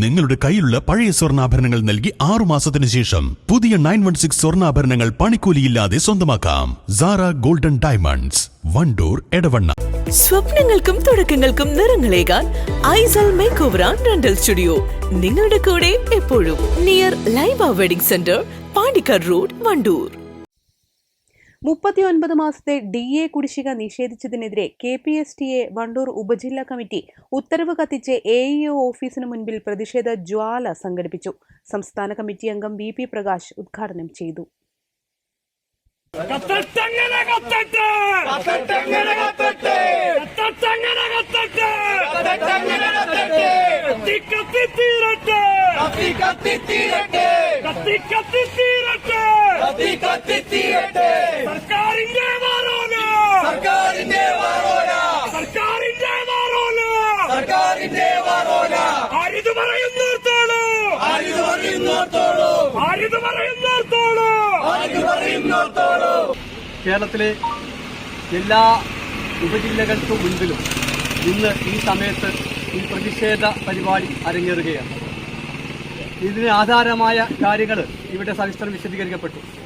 നിങ്ങളുടെ കയ്യിലുള്ള പഴയ സ്വർണാഭരണങ്ങൾ നൽകി ആറു മാസത്തിന് ശേഷം പുതിയ നയൻ വൺ സിക്സ് സ്വർണാഭരണങ്ങൾ പണിക്കൂലിയില്ലാതെ സ്വന്തമാക്കാം. Sara golden diamonds Wandoor Edavanna. സ്വപ്നങ്ങൾക്കും തുടക്കങ്ങൾക്കും നിറങ്ങളേകാൻ ഐസൽ മേക്ക് ഓവർ റെന്റൽ സ്റ്റുഡിയോ നിങ്ങളുടെ കൂടെ എപ്പോഴും near Laiba wedding centre Pandikkad road Wandoor. മുപ്പത്തിയൊൻപത് മാസത്തെ ഡി എ കുടിശ്ശിക നിഷേധിച്ചതിനെതിരെ K P S T A Wandoor ഉപജില്ലാ കമ്മിറ്റി ഉത്തരവ് കത്തിച്ച് എ ഇ ഒ ഓഫീസിന് മുൻപിൽ പ്രതിഷേധ ജ്വാല സംഘടിപ്പിച്ചു. സംസ്ഥാന കമ്മിറ്റി അംഗം വി പി പ്രകാശ് ഉദ്ഘാടനം ചെയ്തു. കത്തി കത്തി തീരട്ടെ കത്തി കത്തി തീരട്ടെ കത്തി കത്തി തീരട്ടെ. സർക്കാരിന്റെ വാറോല. സർക്കാരിന്റെ വാറോല. സർക്കാരിന്റെ വാറോല. സർക്കാരിന്റെ വാറോല. ആരിത് പറയുന്നോർത്തോളൂ. ആരിത് പറയുന്നോർത്തോളൂ. ആരിത് പറയുന്നോർത്തോളൂ. ആരിത് പറയുന്നോർത്തോളൂ. കേരളത്തിലെ എല്ലാ ഉപജില്ലകൾക്കും മുൻപിലും ഇന്ന് ഈ സമയത്ത് ഈ പ്രതിഷേധ പരിപാടി അരങ്ങേറുകയാണ്. ഇതിന് ആധാരമായ കാര്യങ്ങൾ ഇവിടെ സവിസ്തരം വിശദീകരിക്കപ്പെട്ടു.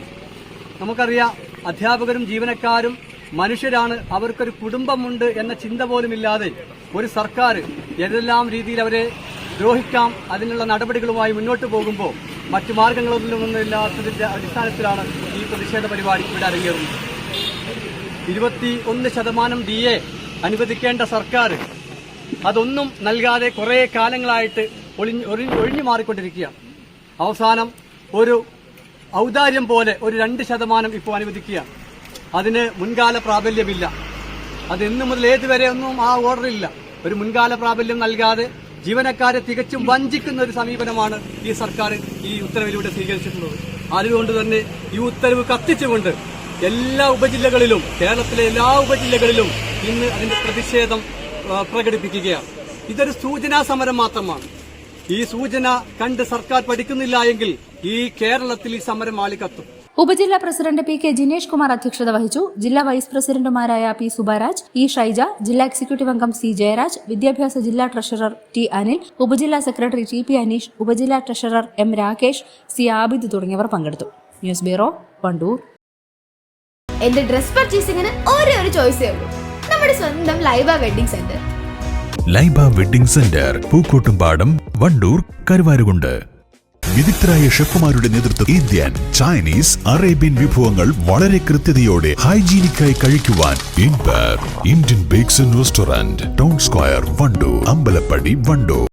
നമുക്കറിയാം അധ്യാപകരും ജീവനക്കാരും മനുഷ്യരാണ്. അവർക്കൊരു കുടുംബമുണ്ട് എന്ന ചിന്ത പോലും ഇല്ലാതെ ഒരു സർക്കാർ ഏതെല്ലാം രീതിയിൽ അവരെ ദ്രോഹിക്കാം അതിനുള്ള നടപടികളുമായി മുന്നോട്ട് പോകുമ്പോൾ മറ്റു മാർഗങ്ങളൊന്നും ഇല്ലാത്തതിന്റെ അടിസ്ഥാനത്തിലാണ് ഈ പ്രതിഷേധ പരിപാടി ഇവിടെ അരങ്ങേറുന്നത്. ഇരുപത്തി ഒന്ന് ശതമാനം ഡി എ അനുവദിക്കേണ്ട സർക്കാർ അതൊന്നും നൽകാതെ കുറേ കാലങ്ങളായിട്ട് ഒളിഞ്ഞ് ഒഴിഞ്ഞു മാറിക്കൊണ്ടിരിക്കുകയാണ്. അവസാനം ഒരു ഔദാര്യം പോലെ ഒരു രണ്ട് ശതമാനം ഇപ്പോൾ അനുവദിക്കുക. അതിന് മുൻകാല പ്രാബല്യമില്ല. അത് ഇന്ന് മുതൽ ഏതുവരെ ഒന്നും ആ ഓർഡറില്ല ഒരു മുൻകാല പ്രാബല്യം നൽകാതെ ജീവനക്കാരെ തികച്ചും വഞ്ചിക്കുന്ന ഒരു സമീപനമാണ് ഈ സർക്കാർ ഈ ഉത്തരവിലൂടെ സ്വീകരിച്ചിട്ടുള്ളത്. അതുകൊണ്ട് തന്നെ ഈ ഉത്തരവ് കത്തിച്ചുകൊണ്ട് എല്ലാ ഉപജില്ലകളിലും കേരളത്തിലെ എല്ലാ ഉപജില്ലകളിലും ഇന്ന് അതിന്റെ പ്രതിഷേധം പ്രകടിപ്പിക്കുകയാണ്. ഇതൊരു സൂചനാ സമരം മാത്രമാണ്. ഈ സൂചന കണ്ട് സർക്കാർ പഠിക്കുന്നില്ല എങ്കിൽ ഈ കേരളത്തിൽ ഈ സമരം ആളിക്കത്തും. ഉപജില്ലാ president P K Jinesh Kumar അധ്യക്ഷത വഹിച്ചു. ജില്ലാ വൈസ് പ്രസിഡന്റുമാരായ പി സുബാരാജ് ഇ ഷൈജ ജില്ലാ എക്സിക്യൂട്ടീവ് അംഗം സി ജയരാജ് വിദ്യാഭ്യാസ ജില്ലാ ട്രഷറർ ടി അനിൽ ഉപജില്ലാ സെക്രട്ടറി ടി പി അനീഷ് ഉപജില്ലാ treasurer M Rakesh C Abid തുടങ്ങിയവർ പങ്കെടുത്തു. News bureau Wandoor. എന്റെ ഡ്രസ് പർച്ചേസിംഗിന് ഒരേ ഒരു ചോയ്സേ ഉള്ളൂ. നമ്മുടെ സ്വന്തം Laiba wedding centre. Laiba wedding centre Pookkottumpadam Wandoor Karuvarakundu. വിദഗ്ധരായ ഷെഫുമാരുടെ നേതൃത്വം ഇന്ത്യൻ ചൈനീസ് അറേബ്യൻ വിഭവങ്ങൾ വളരെ കൃത്യതയോടെ ഹൈജീനിക്കായി കഴിക്കുവാൻ ഇൻപർ Indian bakes and restaurant town square Wandoor Ambalappadi Wandoor.